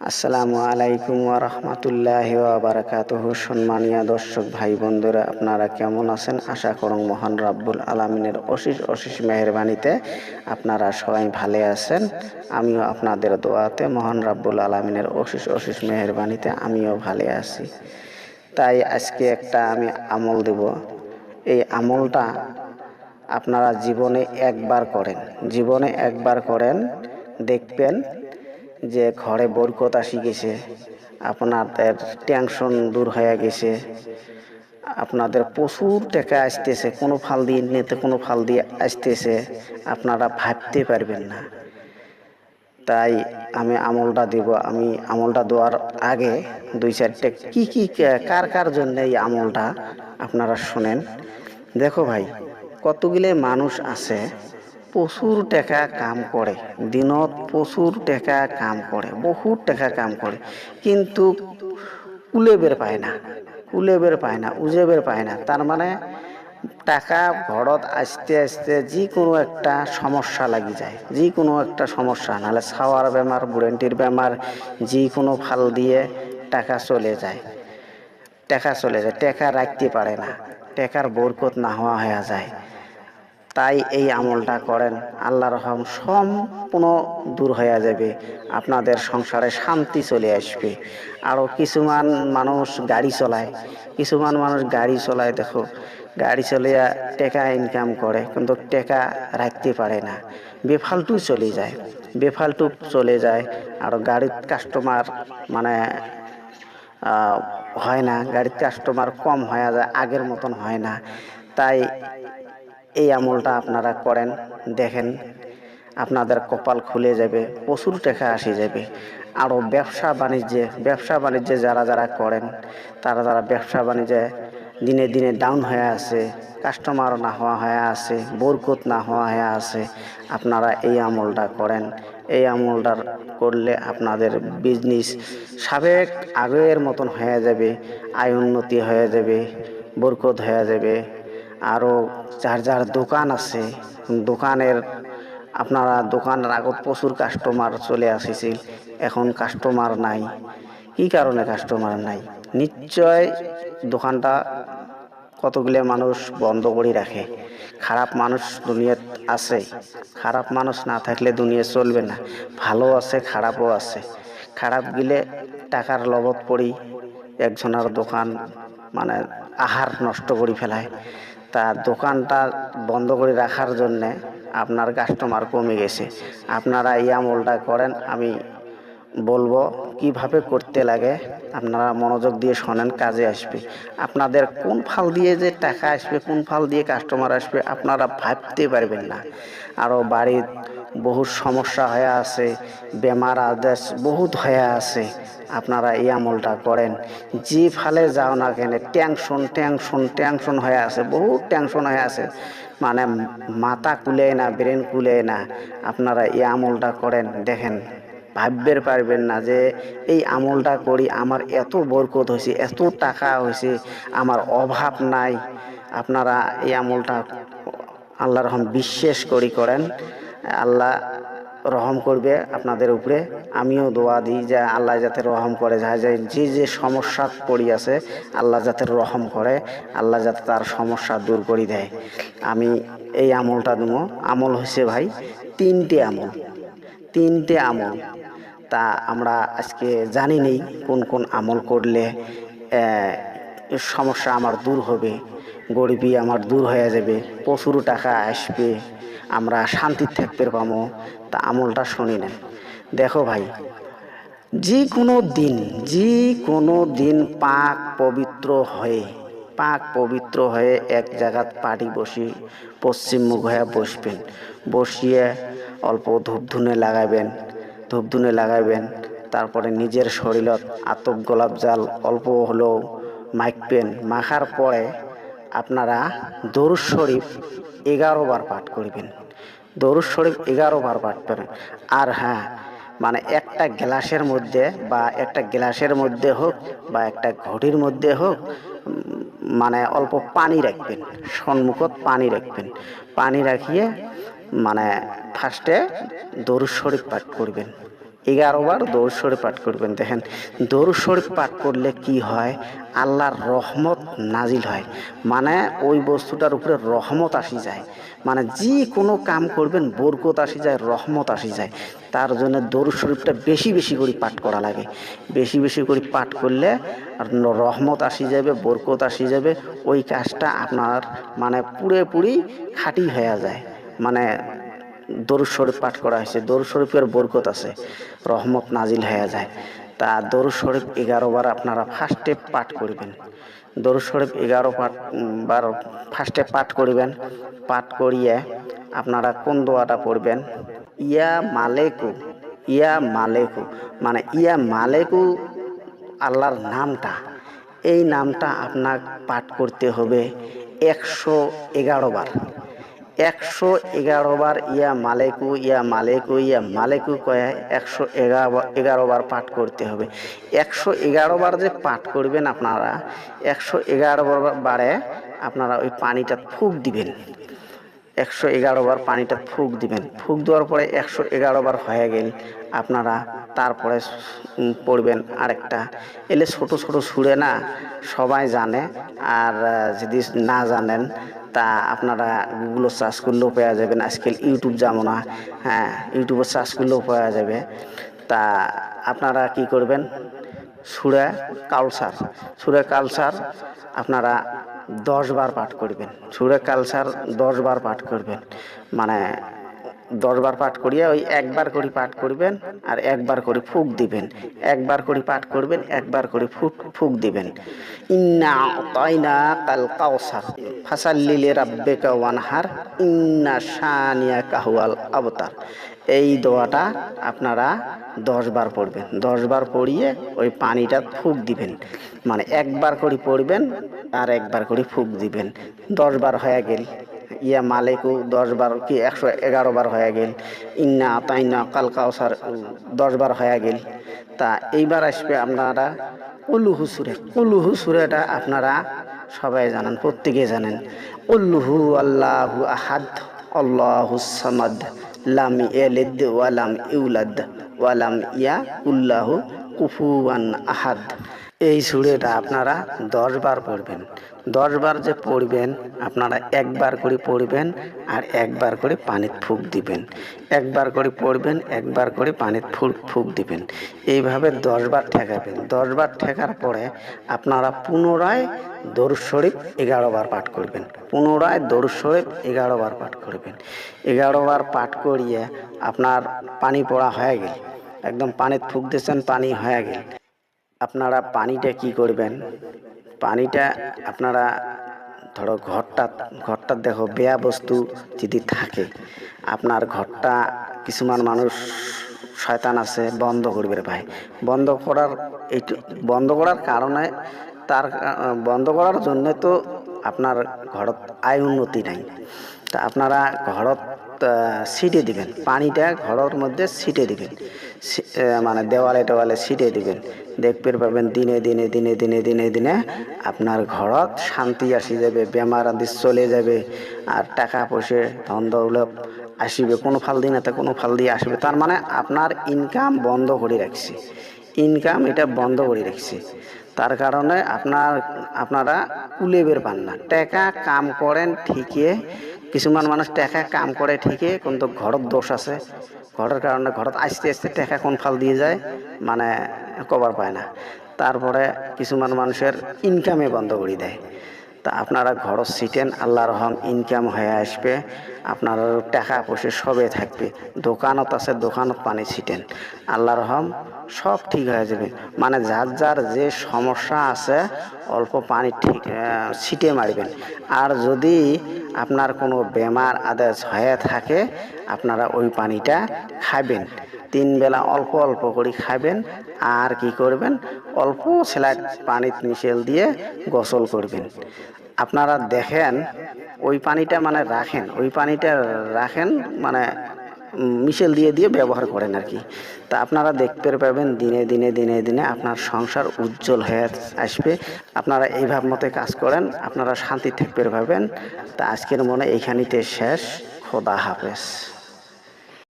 আসসালামু আলাইকুম রাহমাতুল্লাহি ওয়া বারাকাতুহু। সম্মানীয় দর্শক ভাই বন্ধুরা, আপনারা কেমন আছেন? আশা করুন মহান রাব্বুল আলামিনের অশেষ অশেষ মেহেরবানিতে আপনারা সবাই ভালো আছেন। আমিও আপনাদের দোয়াতে মহান রাব্বুল আলামিনের অশেষ অশেষ মেহেরবানিতে আমিও ভালো আছি। তাই আজকে একটা আমি আমল দেব। এই আমলটা আপনারা জীবনে একবার করেন। জীবনে একবার করেন, দেখবেন যে ঘরে বরকত আসি গেছে, আপনাদের টেনশন দূর হয়ে গেছে, আপনাদের প্রচুর টাকা আসতেছে, কোনো ফাল দিয়ে নিতে কোনো ফাল দিয়ে আসতেছে, আপনারা ভাবতে পারবেন না। তাই আমি আমলটা দিব, আমি আমলটা দেওয়ার আগে দুই চারটে কি কি কার কার জন্য এই আমলটা আপনারা শোনেন। দেখো ভাই, কতগুলো মানুষ আছে প্রচুর টাকা কাম করে। দিনত প্রচুর টাকা কাম করে, বহুত টাকা কাম করে। কিন্তু কুলে বের পায় না, কুলে বের পায় না, উজে বের পায় না। তার মানে টাকা ঘরত আসতে আসতে যে কোনো একটা সমস্যা লাগি যায় যে কোনো একটা সমস্যা। নাহলে ছাওয়ার বেমার, বুড়েন্টির বেমার যে কোনো ফাল দিয়ে টাকা চলে যায়। টাকা চলে যায়, টাকা রাখতে পারে না। টাকার বরকত না হওয়া হয়ে যায়। তাই এই আমলটা করেন। আল্লাহ রহম সম্পূর্ণ দূর হয়ে যাবে, আপনাদের সংসারে শান্তি চলে আসবে। আরও কিছুমান মানুষ গাড়ি চলায়, কিছুমান মানুষ গাড়ি চলায় দেখো, গাড়ি চলিয়া টেকা ইনকাম করে, কিন্তু টেকা রাখতে পারে না। বেফালতু চলে যায়, বেফালতু চলে যায়, আর গাড়ির কাস্টমার মানে হয় না, গাড়ির কাস্টমার কম হয়ে যায়, আগের মতন হয় না। তাই এই আমলটা আপনারা করেন, দেখেন, আপনাদের কপাল খুলে যাবে, প্রচুর টাকা আসে যাবে। আরও ব্যবসা বাণিজ্যে ব্যবসা বাণিজ্যে যারা যারা করেন, তারা যারা ব্যবসা বাণিজ্যে দিনে দিনে ডাউন হয়ে আছে কাস্টমার না হওয়া হয়ে আছে, বরকত না হওয়া হয়ে আছে, আপনারা এই আমলটা করেন। এই আমলটা করলে আপনাদের বিজনেস সাবেক আগের মতন হয়ে যাবে, আয় উন্নতি হয়ে যাবে, বরকত হয়ে যাবে আরও যার যার দোকান আছে, দোকানের, আপনারা দোকানের আগত প্রচুর কাস্টমার চলে আসিছিল এখন কাস্টমার নাই। কি কারণে কাস্টমার নাই? নিশ্চয় দোকানটা কতগুলো মানুষ বন্ধ করে রাখে। খারাপ মানুষ দুনিয়াত আছে, খারাপ মানুষ না থাকলে দুনিয়া চলবে না। ভালো আছে, খারাপও আছে। খারাপ গিলে টাকার লবত পড়ি একজনের দোকান মানে আহার নষ্ট করে ফেলায়। তা দোকানটা বন্ধ করে রাখার জন্যে আপনার কাস্টমার কমে গেছে। আপনারা এই আমলটা করেন, আমি বলব কীভাবে করতে লাগে, আপনারা মনোযোগ দিয়ে শোনেন, কাজে আসবে। আপনাদের কোন ফাল দিয়ে যে টাকা আসবে, কোন ফাল দিয়ে কাস্টমার আসবে, আপনারা ভাবতে পারবেন না। আরও বাড়ির বহুত সমস্যা হয়ে আছে, বেমার আদেশ বহুত হয়ে আছে, আপনারা এই আমলটা করেন। যে ফালে যাও না কেন টেনশন টেনশন টেনশন হয়ে আছে, বহুত টেনশন হয়ে আছে। মানে মাথা কুলে না ব্রেন কুলে না, আপনারা এই আমলটা করেন, দেখেন। ভাববের পারবেন না যে এই আমলটা করি, আমার এত বরকত হয়েছে, এত টাকা হয়েছে, আমার অভাব নাই। আপনারা এই আমলটা আল্লাহ রহম বিশ্বাস করি করেন, আল্লাহ রহম করবে আপনাদের উপরে। আমিও দোয়া দিই যে আল্লাহ যাতে রহম করে যায় যে যে যে সমস্যা পড়ি আছে, আল্লাহ যাতে রহম করে, আল্লাহ যাতে তার সমস্যা দূর করে দেয়। আমি এই আমলটা দেবো। আমল হয়েছে ভাই তিনটে আমল। তিনটে আমল। তা আমরা আজকে জানি নেই কোন কোন আমল করলে সমস্যা আমার দূর হবে, গরিবী আমার দূর হয়ে যাবে, প্রচুর টাকা আসবে, আমরা শান্তির থাকতে পাবো তা আমলটা শুনি নেন। দেখো ভাই যে কোনো দিন যে কোনো দিন পাক পবিত্র হয়ে, পাক পবিত্র হয়ে এক জায়গাত পাটি বসি, পশ্চিম মুখ হয়ে বসবেন। বসিয়ে অল্প ধূপ ধূপধুনে লাগাবেন। ধূপধুনে লাগাবেন তারপরে নিজের শরীরত আতপ গোলাপ জাল অল্প হলেও মাখবেন মাখার পরে আপনারা দরুদ শরীফ এগারো বার পাঠ করবেন। দরুদ শরীফ এগারো বার পাঠ করেন। আর হ্যাঁ মানে একটা গ্লাসের মধ্যে বা একটা গ্লাসের মধ্যে হোক বা একটা ঘটির মধ্যে হোক মানে অল্প পানি রাখবেন। সম্মুখত পানি রাখবেন। পানি রাখিয়ে মানে ফার্স্টে দরুদ শরীফ পাঠ করবেন। এগারো বার দৌড় শরীফ পাঠ করবেন। দেখেন দৌড় শরীফ পাঠ করলে কি হয়? আল্লাহর রহমত নাজিল হয়। মানে ওই বস্তুটার উপরে রহমত আসি যায়। মানে যে কোনো কাম করবেন, বরকত আসি যায়, রহমত আসি যায়। তার জন্য দৌড় শরীফটা বেশি বেশি করে পাঠ করা লাগে। বেশি বেশি করে পাঠ করলে রহমত আসি যাবে, বরকত আসি যাবে। ওই কাজটা আপনার মানে পুরোপুরি খাঁটি হয়ে যায়। মানে দরুদ শরীফ পাঠ করা হয়েছে। দরুদ শরীফের বরকত আছে। রহমত নাজিল হয়ে যায়। তা দরুদ শরীফ এগারো বার আপনারা ফার্স্টে পাঠ করবেন। দরুদ শরীফ এগারো পাঠ বার ফার্স্টে পাঠ করবেন। পাঠ করিয়ে আপনারা কোন দোয়াটা পড়বেন? ইয়া মালেকু ইয়া মালেকু মানে ইয়া মালেকু আল্লাহর নামটা। এই নামটা আপনার পাঠ করতে হবে একশো এগারো বার। একশো এগারো বার ইয়া মালেকু ইয়া মালেকু ইয়া মালেকু কয়া একশো এগারো এগারো বার পাঠ করতে হবে। একশো এগারো বার যে পাঠ করবেন আপনারা, একশো এগারো বার আপনারা ওই পানিটা ফুক দিবেন। একশো এগারো বার পানিটা ফুক দিবেন। ফুক দেওয়ার পরে একশো এগারো বার হয়ে গেল। আপনারা তারপরে পড়বেন আরেকটা। এলে ছোট ছোট সুরে না সবাই জানে, আর যদি না জানেন, তা আপনারা গুগলও সার্চ করলেও পাওয়া যাবেন। আজকাল ইউটিউব যেমন না হ্যাঁ ইউটিউবে সার্চ করলেও পাওয়া যাবে। তা আপনারা কি করবেন? সুরে কালসার সুরে কালসার আপনারা দশ বার পাঠ করবেন। সুরে কালসার দশ বার পাঠ করবেন। মানে দশ বার পাঠ করিয়া ওই একবার করে পাঠ করবেন আর একবার করে ফুক দিবেন। একবার করে পাঠ করবেন, একবার করে ফুক ফুক দিবেন। ইন্না তাইনা কাল কাউসার, ফাসাল্লিলে রাব্বেকা ওয়ানহার, ইন্না শানিয়া কাহুয়াল অবতার এই দোয়াটা আপনারা দশ বার পড়বেন। দশ বার পড়িয়ে ওই পানিটা ফুক দিবেন। মানে একবার করে পড়বেন আর একবার করে ফুক দিবেন। দশ বার হয়ে গেল। ইয়া মালেকু দশ বার কি একশো এগারো বার হয়ে গেল। ইন্না তাইনা কাল কাউসার দশ বার হয়ে গেল। তা এইবার আসবে আপনারা উল্লুহু সুরে। উল্লুহু সুরেটা আপনারা সবাই জানেন, প্রত্যেকে জানেন। উল্লুহু আল্লাহু আহাদ সামাদ, লাম ইয়ালিদ ওয়ালাম ইউলাদ ওয়ালাম ইয়া উল্লাহু কুফুয়ান আহাদ। এই সুরেটা আপনারা দশ বার পড়বেন। দশ বার যে পড়বেন, আপনারা একবার করে পড়বেন আর একবার করে পানির ফুক দিবেন। একবার করে পড়বেন, একবার করে পানির ফুক ফুক দিবেন। এইভাবে দশ বার ঠেকাবেন। দশ বার ঠেকার পরে আপনারা পুনরায় দরুদ শরীফ এগারো বার পাঠ করবেন। পুনরায় দরুদ শরীফ এগারো বার পাঠ করবেন। এগারো বার পাঠ করিয়ে আপনার পানি পড়া হয়ে গেল। একদম পানির ফুক দিয়েছেন, পানি হয়ে গেল। আপনারা পানিটা কি করবেন? পানিটা আপনারা ধরো ঘরটা ঘরটা দেখো বেয়া বস্তু যদি থাকে, আপনার ঘরটা কিছুমান মানুষ শয়তান আছে, বন্ধ করবে ভাই। বন্ধ করার এইটু বন্ধ করার কারণে তার, বন্ধ করার জন্য তো আপনার ঘরত আয় উন্নতি নাই। তা আপনারা ঘরত ছিটে দিবেন। পানিটা ঘরের মধ্যে ছিটে দিবেন। মানে দেওয়ালে টেওয়ালে ছিটে দিবেন। দেখতে পাবেন দিনে দিনে দিনে দিনে দিনে দিনে আপনার ঘরত শান্তি আসি যাবে, বেমার আদি চলে যাবে, আর টাকা পয়সা, ধন দৌলত আসিবে। কোনো ফাল দিন এতে কোনো ফাল দিয়ে আসবে। তার মানে আপনার ইনকাম বন্ধ করে রাখছে। ইনকাম এটা বন্ধ করে রাখছে। তার কারণে আপনার, আপনারা কুলে বের পান না। টাকা কাম করেন ঠিকই কিছুমান মানুষ টেকা কাম করে ঠিকই, কিন্তু ঘরত দোষ আছে। ঘরের কারণে ঘরত আস্তে আস্তে টেকা কোন ফাল দিয়ে যায় মানে কভার পায় না। তারপরে কিছুমান মানুষের ইনকামে বন্ধ করে দেয়। তা আপনারা ঘর ছিটেন আল্লাহ রহম ইনকাম হয়ে আসবে, আপনার টাকা পয়সা সবে থাকবে, দোকানত আছে, দোকানত পানি ছিটেন আল্লাহ রহম সব ঠিক হয়ে যাবে। মানে যার যার যে সমস্যা আছে, অল্প পানি ঠিক ছিটে মারবেন। আর যদি আপনার কোনো বেমার আদেশ হয়ে থাকে, আপনারা ওই পানিটা খাবেন। তিন বেলা অল্প অল্প করে খাবেন আর কি করবেন? অল্প স্যালাড পানিতে মিশেল দিয়ে গোসল করবেন। আপনারা দেখেন, ওই পানিটা মানে রাখেন, ওই পানিটা রাখেন মানে মিশেল দিয়ে দিয়ে ব্যবহার করেন আর কি। তা আপনারা দেখতে পাবেন, দিনে দিনে দিনে দিনে আপনার সংসার উজ্জ্বল হয়ে আসবে। আপনারা এইভাব মতে কাজ করেন, আপনারা শান্তি থাকতে পাবেন তা আজকের মনে এইখানিতে শেষ। খোদা হাফেজ।